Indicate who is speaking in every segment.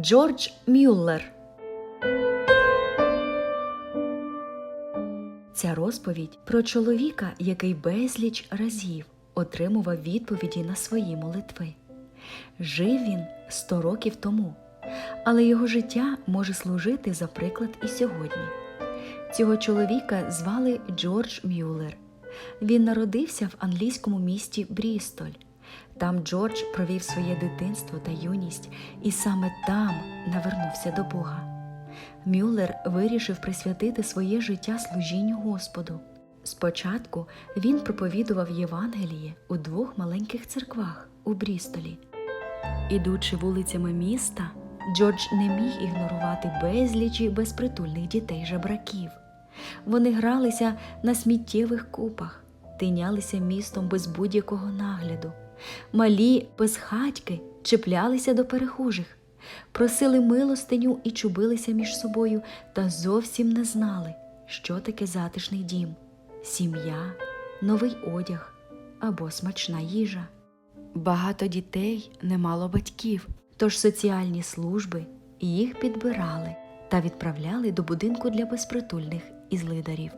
Speaker 1: Джордж Мюллер. Ця розповідь про чоловіка, який безліч разів отримував відповіді на свої молитви. Жив він 100 років тому, але його життя може служити за приклад і сьогодні. Цього чоловіка звали Джордж Мюллер. Він народився в англійському місті Брістоль. Там Джордж провів своє дитинство та юність і саме там навернувся до Бога. Мюллер вирішив присвятити своє життя служінню Господу. Спочатку він проповідував Євангеліє у двох маленьких церквах у Брістолі. Ідучи вулицями міста, Джордж не міг ігнорувати безлічі безпритульних дітей жебраків. Вони гралися на сміттєвих купах, тинялися містом без будь-якого нагляду. Малі безхатьки чіплялися до перехожих, просили милостиню і чубилися між собою та зовсім не знали, що таке затишний дім, сім'я, новий одяг або смачна їжа. Багато дітей не мало батьків, тож соціальні служби їх підбирали та відправляли до будинку для безпритульних і злидарів.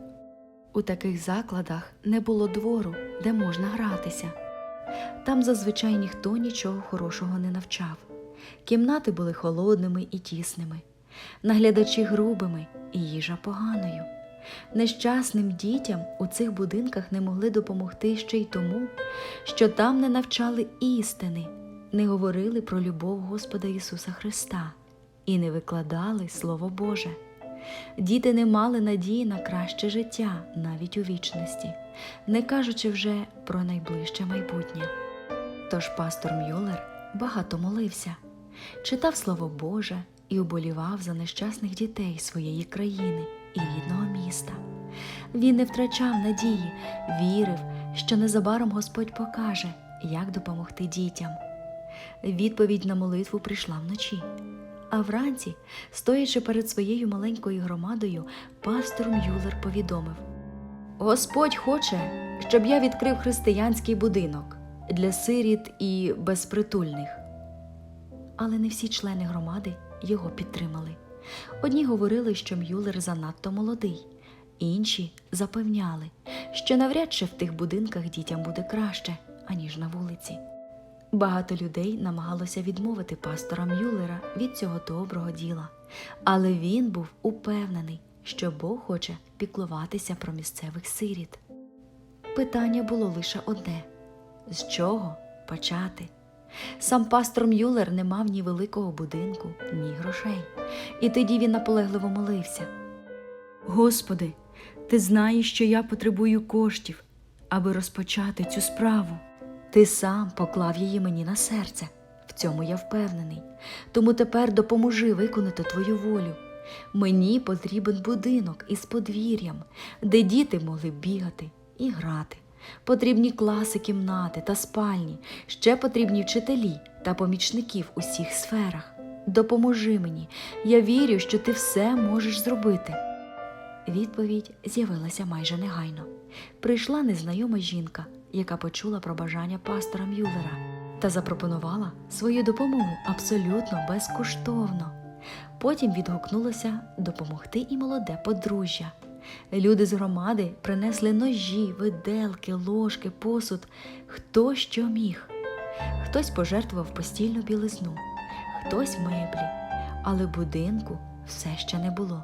Speaker 1: У таких закладах не було двору, де можна гратися. Там зазвичай ніхто нічого хорошого не навчав. Кімнати були холодними і тісними, наглядачі грубими і їжа поганою. Нещасним дітям у цих будинках не могли допомогти ще й тому, що там не навчали істини, не говорили про любов Господа Ісуса Христа і не викладали Слово Боже. Діти не мали надії на краще життя навіть у вічності, не кажучи вже про найближче майбутнє. Тож пастор Мюллер багато молився, читав Слово Боже і уболівав за нещасних дітей своєї країни і рідного міста. Він не втрачав надії, вірив, що незабаром Господь покаже, як допомогти дітям. Відповідь на молитву прийшла вночі. А вранці, стоячи перед своєю маленькою громадою, пастор Мюллер повідомив: Господь хоче, щоб я відкрив християнський будинок для сиріт і безпритульних. Але не всі члени громади його підтримали. Одні говорили, що Мюллер занадто молодий, інші запевняли, що навряд чи в тих будинках дітям буде краще, аніж на вулиці. Багато людей намагалося відмовити пастора Мюллера від цього доброго діла, але він був упевнений, що Бог хоче піклуватися про місцевих сиріт. Питання було лише одне з чого почати? Сам пастор Мюллер не мав ні великого будинку, ні грошей, і тоді він наполегливо молився. Господи, ти знаєш, що я потребую коштів, аби розпочати цю справу. Ти сам поклав її мені на серце, в цьому я впевнений. Тому тепер допоможи виконати твою волю. Мені потрібен будинок із подвір'ям, де діти могли бігати і грати. Потрібні класи, кімнати та спальні, ще потрібні вчителі та помічників у всіх сферах. Допоможи мені, я вірю, що ти все можеш зробити. Відповідь з'явилася майже негайно. Прийшла незнайома жінка, яка почула про бажання пастора Мюллера та запропонувала свою допомогу абсолютно безкоштовно. Потім відгукнулося допомогти і молоде подружжя. Люди з громади принесли ножі, виделки, ложки, посуд, хто що міг. Хтось пожертвував постільну білизну, хтось меблі, але будинку все ще не було.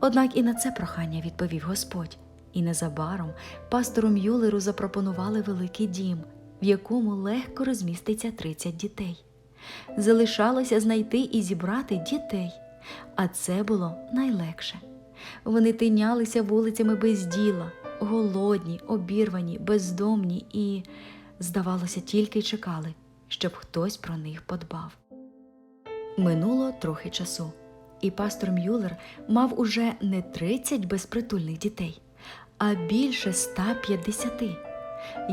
Speaker 1: Однак і на це прохання відповів Господь, і незабаром пастору Мюллеру запропонували великий дім, в якому легко розміститься 30 дітей. Залишалося знайти і зібрати дітей, а це було найлегше. Вони тинялися вулицями без діла, голодні, обірвані, бездомні і, здавалося, тільки чекали, щоб хтось про них подбав. Минуло трохи часу, і пастор Мюллер мав уже не 30 безпритульних дітей, а більше 150.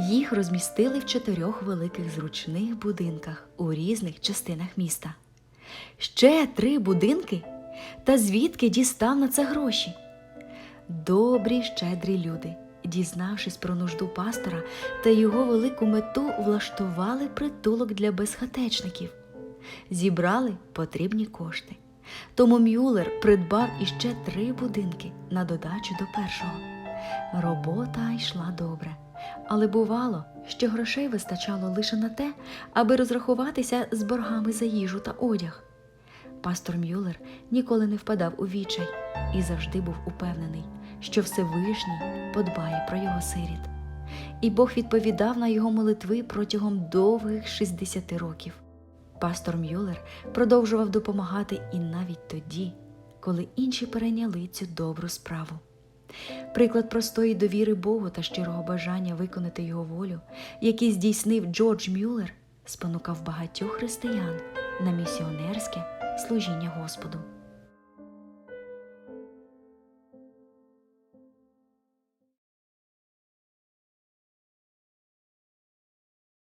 Speaker 1: Їх розмістили в чотирьох великих зручних будинках у різних частинах міста. Ще три будинки? Та звідки дістав на це гроші? Добрі, щедрі люди, дізнавшись про нужду пастора та його велику мету, влаштували притулок для безхатечників. зібрали потрібні кошти. Тому Мюллер придбав іще три будинки на додачу до першого. Робота йшла добре, але бувало, що грошей вистачало лише на те, аби розрахуватися з боргами за їжу та одяг. Пастор Мюллер ніколи не впадав у відчай і завжди був упевнений, що Всевишній подбає про його сиріт. І Бог відповідав на його молитви протягом довгих 60 років. Пастор Мюллер продовжував допомагати і навіть тоді, коли інші перейняли цю добру справу. Приклад простої довіри Богу та щирого бажання виконати його волю, який здійснив Джордж Мюллер, спонукав багатьох християн на місіонерське служіння Господу.